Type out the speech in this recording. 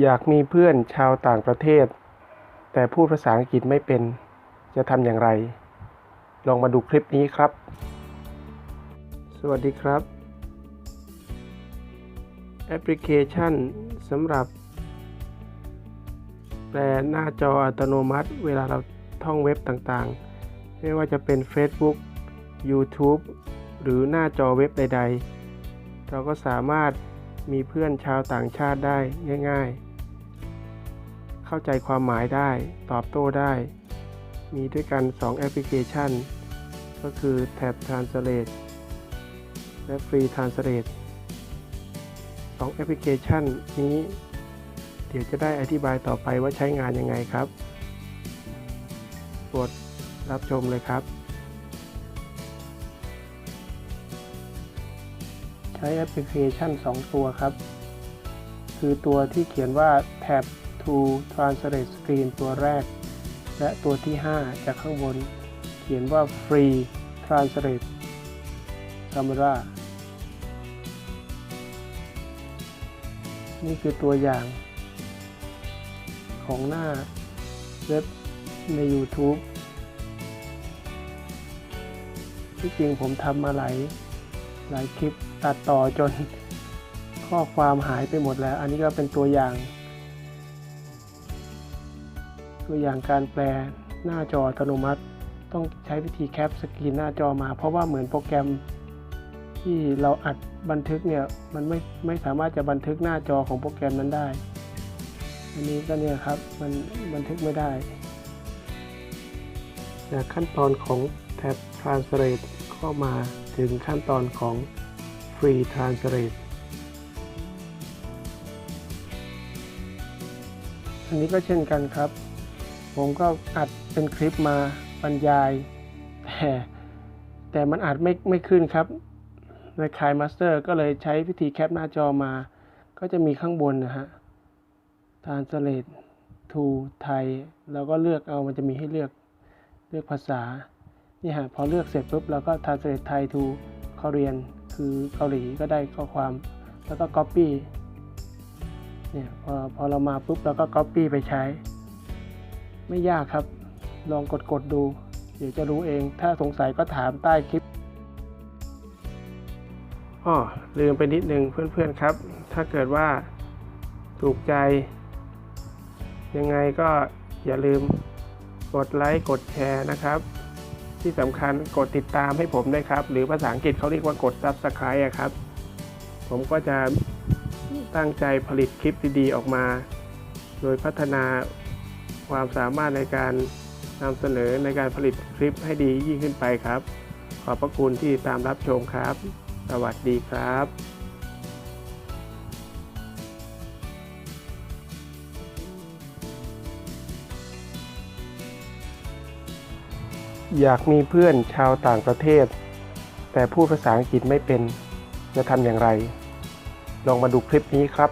อยากมีเพื่อนชาวต่างประเทศ แต่พูดภาษาอังกฤษไม่เป็น จะทำอย่างไร ลองมาดูคลิปนี้ครับ สวัสดีครับ แอปพลิเคชันสำหรับ แปลหน้าจออัตโนมัติ เวลาเราท่องเว็บต่างๆ ไม่ว่าจะเป็น Facebook YouTube หรือหน้าจอเว็บใด ๆ เราก็สามารถ มีเพื่อนชาวต่างชาติได้ง่าย ๆ เข้าใจความหมายได้ ตอบโต้ได้ มีด้วยกัน 2 แอปพลิเคชัน ก็คือ Tab Translate และ Free Translate 2 แอปพลิเคชันนี้ เดี๋ยวจะได้อธิบายต่อไปว่าใช้งานยังไงครับโปรดรับชมเลยครับ ใช้แอปพลิเคชัน 2 ตัวครับ คือตัวที่เขียนว่า Tab to Translate Screen ตัวแรก และตัวที่ 5 จากข้างบน เขียนว่า Free Translate Camera นี่คือตัวอย่างของหน้าเว็บใน YouTube ที่จริงผมทำมาหลาย หลายคลิปตัดต่อจนข้อความหายไปหมดแล้ว อันนี้ก็เป็นตัวอย่าง ตัวอย่างการแปลหน้าจออัตโนมัติ ต้องใช้วิธีแคปสกรีนหน้าจอมา เพราะว่าเหมือนโปรแกรมที่เราอัดบันทึกเนี่ยมันไม่ไม่สามารถจะบันทึกหน้าจอของโปรแกรมนั้นได้ อันนี้ก็เนี่ยครับมันบันทึกไม่ได้ จากขั้นตอนของ Tab Translate เข้ามาถึงขั้นตอนของ Free Translate อันนี้ก็เช่นกันครับ ผมก็อัดเป็นคลิปมาบรรยาย แต่แต่มันอัดไม่ไม่ขึ้นครับในคายมาสเตอร์ก็เลยใช้วิธีแคปหน้าจอมา ก็จะมีข้างบนนะฮะ Translate to ไทยแล้วก็เลือกเอามันจะมีให้เลือกเลือกภาษา นี่ฮะพอเลือกเสร็จปุ๊บเราก็ translate ไทย to เขาเรีคือเกาหลีก็ได้ข้อความ แล้วก็ copy เนี่ยพอพอเรามาปุ๊บเราก็ copy ไปใช้ ไม่ยากครับ ลองกดกดดู เดี๋ยวจะรู้เอง ถ้าสงสัยก็ถามใต้คลิปอ้อลืมไปนิดนึงเพื่อนๆครับ ถ้าเกิดว่าถูกใจ ยังไงก็อย่าลืมกดไลค์กดแชร์นะครับ ที่สำคัญกดติดตามให้ผมด้วยครับ หรือภาษาอังกฤษเขาเรียกว่ากด Subscribe ครับ ผมก็จะตั้งใจผลิตคลิปดีๆออกมา โดยพัฒนาความสามารถในการนำเสนอในการผลิตคลิปให้ดียิ่งขึ้นไปครับ ขอบพระคุณที่ตามรับชมครับ สวัสดีครับ อยากมีเพื่อนชาวต่างประเทศ แต่พูดภาษาอังกฤษไม่เป็น จะทำอย่างไร ลองมาดูคลิปนี้ครับ